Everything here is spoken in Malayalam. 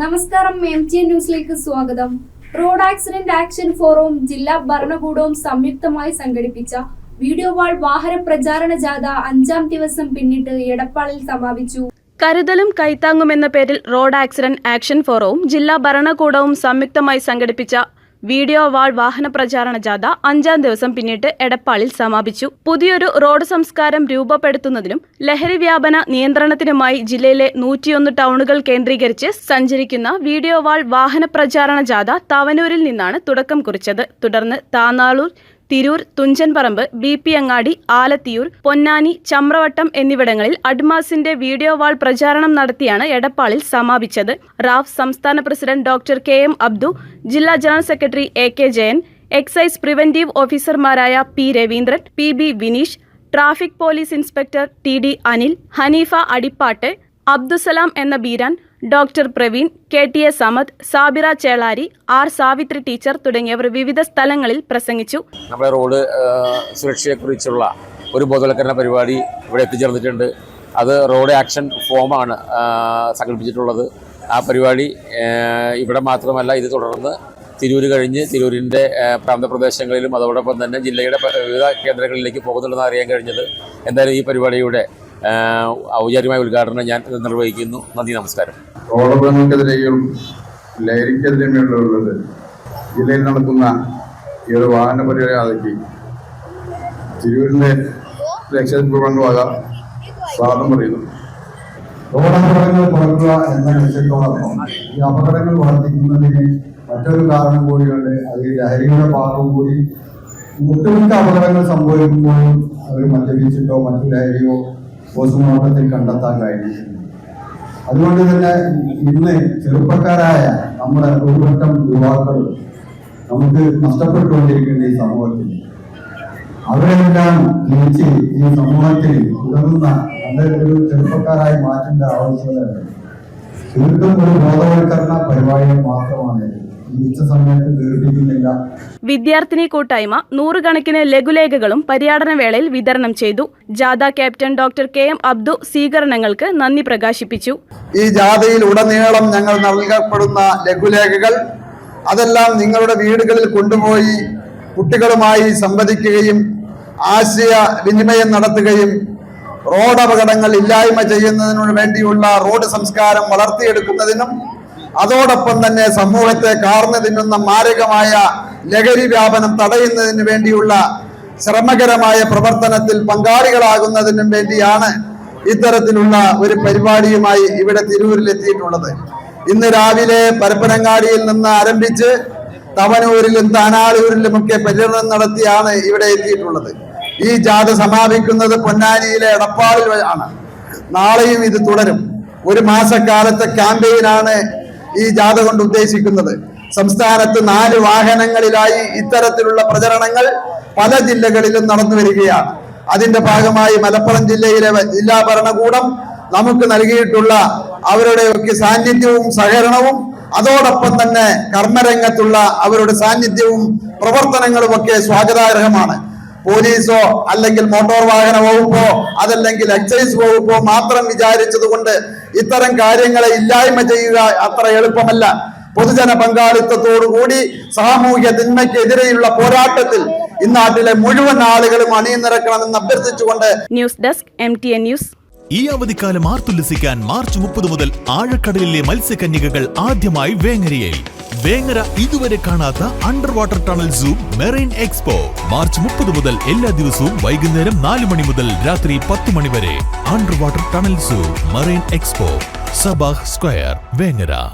നമസ്കാരം എം ടി ന്യൂസിലേക്ക് സ്വാഗതം. റോഡ് ആക്സിഡന്റ് ആക്ഷൻ ഫോറവും ജില്ലാ ഭരണകൂടവും സംയുക്തമായി സംഘടിപ്പിച്ച വീഡിയോ വാൾ വാഹന പ്രചാരണ ജാഥ അഞ്ചാം ദിവസം പിന്നിട്ട് എടപ്പാളിൽ സമാപിച്ചു. കരുതലും കൈത്താങ്ങും എന്ന പേരിൽ റോഡ് ആക്സിഡന്റ് ആക്ഷൻ ഫോറവും ജില്ലാ ഭരണകൂടവും സംയുക്തമായി സംഘടിപ്പിച്ച വീഡിയോ വാൾ വാഹന പ്രചാരണ ജാഥ അഞ്ചാം ദിവസം പിന്നിട്ട് എടപ്പാളിൽ സമാപിച്ചു. പുതിയൊരു റോഡ് സംസ്കാരം രൂപപ്പെടുത്തുന്നതിനും ലഹരി വ്യാപന നിയന്ത്രണത്തിനുമായി ജില്ലയിലെ നൂറ്റിയൊന്ന് ടൗണുകൾ കേന്ദ്രീകരിച്ച് സഞ്ചരിക്കുന്ന വീഡിയോ വാൾ വാഹന പ്രചാരണ ജാഥ തവനൂരിൽ നിന്നാണ് തുടക്കം കുറിച്ചത്. തുടർന്ന് താനാളൂർ തിരൂർ തുഞ്ചൻപറമ്പ് ബി പി അങ്ങാടി ആലത്തിയൂർ പൊന്നാനി ചമ്രവട്ടം എന്നിവിടങ്ങളിൽ അഡ്മാസിന്റെ വീഡിയോ വാൾ പ്രചാരണം നടത്തിയാണ് എടപ്പാളിൽ സമാപിച്ചത്. റാഫ് സംസ്ഥാന president doctor K M Abdu ജില്ലാ general secretary A K Jayan excise preventive ഓഫീസർമാരായ P Raveendran P B Vineesh traffic police inspector T D Anil Hanifa Adippattu Abdussalam എന്ന Beeran doctor Praveen K T A Samad Sabira Chelari R Savithri teacher തുടങ്ങിയവർ വിവിധ സ്ഥലങ്ങളിൽ പ്രസംഗിച്ചു. നമ്മുടെ റോഡ് സുരക്ഷയെക്കുറിച്ചുള്ള ഒരു ബോധവൽക്കരണ പരിപാടി ഇവിടെ എത്തിച്ചേർന്നിട്ടുണ്ട്. അത് റോഡ് ആക്ഷൻ ഫോമാണ് സംഘടിപ്പിച്ചിട്ടുള്ളത്. ആ പരിപാടി ഇവിടെ മാത്രമല്ല ഇത് തുടർന്ന് തിരൂര് കഴിഞ്ഞ് തിരൂരിന്റെ പ്രാന്തപ്രദേശങ്ങളിലും അതോടൊപ്പം തന്നെ ജില്ലയുടെ വിവിധ കേന്ദ്രങ്ങളിലേക്ക് പോകുന്നുണ്ടെന്ന് അറിയാൻ കഴിഞ്ഞത്. എന്തായാലും ഈ പരിപാടിയുടെ ഔപചാരികമായ ഉദ്ഘാടനം ഞാൻ നിർവഹിക്കുന്നു. നന്ദി നമസ്കാരം. റോഡപകടങ്ങൾക്കെതിരെയും ലഹരിക്കെതിരെയുമുള്ളത് ജില്ലയിൽ നടക്കുന്ന ഈ ഒരു വാഹന പരിപാടിക്ക് തിരൂരിന്റെ ലക്ഷ്യം പങ്കുവാക സ്വാഗതം പറയുന്നു. റോഡപകടങ്ങൾ കുറയ്ക്കുക എന്ന ലക്ഷ്യത്തോടൊപ്പം ഈ അപകടങ്ങൾ വർദ്ധിക്കുന്നതിന് മറ്റൊരു കാരണം കൂടിയുണ്ട്. അത് ഈ ലഹരിയുടെ ഭാഗം കൂടി. ഒട്ടുമിക്ക അപകടങ്ങൾ സംഭവിക്കുമ്പോഴും അവർ മദ്യപിച്ചിട്ടോ മറ്റു ലഹരിയോ പോസ്റ്റ്മോർട്ടത്തിൽ കണ്ടെത്താൻ കഴിഞ്ഞിട്ടുണ്ട് അതുകൊണ്ട് തന്നെ ഇന്ന് ചെറുപ്പക്കാരായ നമ്മുടെ ഒരു കൂട്ടം യുവാക്കൾ നമുക്ക് നഷ്ടപ്പെട്ടുകൊണ്ടിരിക്കുന്ന ഈ സമൂഹത്തിൽ. അവരെല്ലാം തിരിച്ച് ഈ സമൂഹത്തിൽ ഉതകുന്ന നല്ല ഒരു ചെറുപ്പക്കാരായി മാറ്റേണ്ട ആവശ്യകത തീർത്തും ഒരു ബോധവൽക്കരണ വിദ്യാർത്ഥിനി കൂട്ടായ്മ നൂറുകണക്കിന് ലഘുലേഖകളും പര്യാടനവേളയിൽ വിതരണം ചെയ്തു. ജാഥ captain doctor K M Abdu സ്വീകരണങ്ങൾക്ക് നന്ദി പ്രകാശിപ്പിച്ചു. ഈ ജാഥയിൽ ഉടനീളം ഞങ്ങൾ നൽകപ്പെടുന്ന ലഘുലേഖകൾ അതെല്ലാം നിങ്ങളുടെ വീടുകളിൽ കൊണ്ടുപോയി കുട്ടികളുമായി സംവദിക്കുകയും ആശയ വിനിമയം നടത്തുകയും റോഡ് അപകടങ്ങൾ ഇല്ലായ്മ ചെയ്യുന്നതിനു വേണ്ടിയുള്ള റോഡ് സംസ്കാരം വളർത്തിയെടുക്കുന്നതിനും അതോടൊപ്പം തന്നെ സമൂഹത്തെ കാർന്നു തിന്നുന്ന മാരകമായ ലഹരി വ്യാപനം തടയുന്നതിന് വേണ്ടിയുള്ള ശ്രമകരമായ പ്രവർത്തനത്തിൽ പങ്കാളികളാകുന്നതിനും വേണ്ടിയാണ് ഇത്തരത്തിലുള്ള ഒരു പരിപാടിയുമായി ഇവിടെ തിരൂരിൽ എത്തിയിട്ടുള്ളത് ഇന്ന് രാവിലെ പരപ്പനങ്ങാടിയിൽ നിന്ന് ആരംഭിച്ച് തവനൂരിലും താനാളൂരിലുമൊക്കെ പര്യടനം നടത്തിയാണ് ഇവിടെ എത്തിയിട്ടുള്ളത്. ഈ ജാഥ സമാപിക്കുന്നത് പൊന്നാനിയിലെ എടപ്പാളിൽ ആണ്. നാളെയും ഇത് തുടരും. ഒരു മാസക്കാലത്തെ ക്യാമ്പയിനാണ് ഈ ജാഥ കൊണ്ട് ഉദ്ദേശിക്കുന്നത്. സംസ്ഥാനത്ത് നാല് വാഹനങ്ങളിലായി ഇത്തരത്തിലുള്ള പ്രചരണങ്ങൾ പല ജില്ലകളിലും നടന്നു വരികയാണ്. അതിന്റെ ഭാഗമായി മലപ്പുറം ജില്ലയിലെ ജില്ലാ ഭരണകൂടം നമുക്ക് നൽകിയിട്ടുള്ള അവരുടെയൊക്കെ സാന്നിധ്യവും സഹകരണവും അതോടൊപ്പം തന്നെ കർമ്മരംഗത്തുള്ള അവരുടെ സാന്നിധ്യവും പ്രവർത്തനങ്ങളും ഒക്കെ സ്വാഗതാർഹമാണ്. പോലീസോ അല്ലെങ്കിൽ മോട്ടോർ വാഹന വകുപ്പോ അതല്ലെങ്കിൽ എക്സൈസ് വകുപ്പോ മാത്രം വിചാരിച്ചതുകൊണ്ട് ഇത്തരം കാര്യങ്ങളെ ഇല്ലായ്മ ചെയ്യുക അത്ര എളുപ്പമല്ല. പൊതുജന പങ്കാളിത്തത്തോടുകൂടി സാമൂഹ്യ തിന്മയ്ക്കെതിരെയുള്ള പോരാട്ടത്തിൽ ഇന്നാട്ടിലെ മുഴുവൻ ആളുകളും അണിനിരക്കണമെന്ന് അഭ്യർത്ഥിച്ചുകൊണ്ട് news desk M T N news. ഈ അവധിക്കാലം ആർത്തുല്ലസിക്കാൻ മാർച്ച് മുപ്പത് മുതൽ ആഴക്കടലിലെ മത്സ്യകന്യകകൾ ആദ്യമായി വേങ്ങരയിൽ. വേങ്ങര ഇതുവരെ കാണാത്ത under water tunnel zoo marine expo. March മുപ്പത് മുതൽ എല്ലാ ദിവസവും വൈകുന്നേരം നാല് മണി മുതൽ രാത്രി പത്ത് മണി വരെ under water tunnel zoo marine expo. Sabah square Vengara.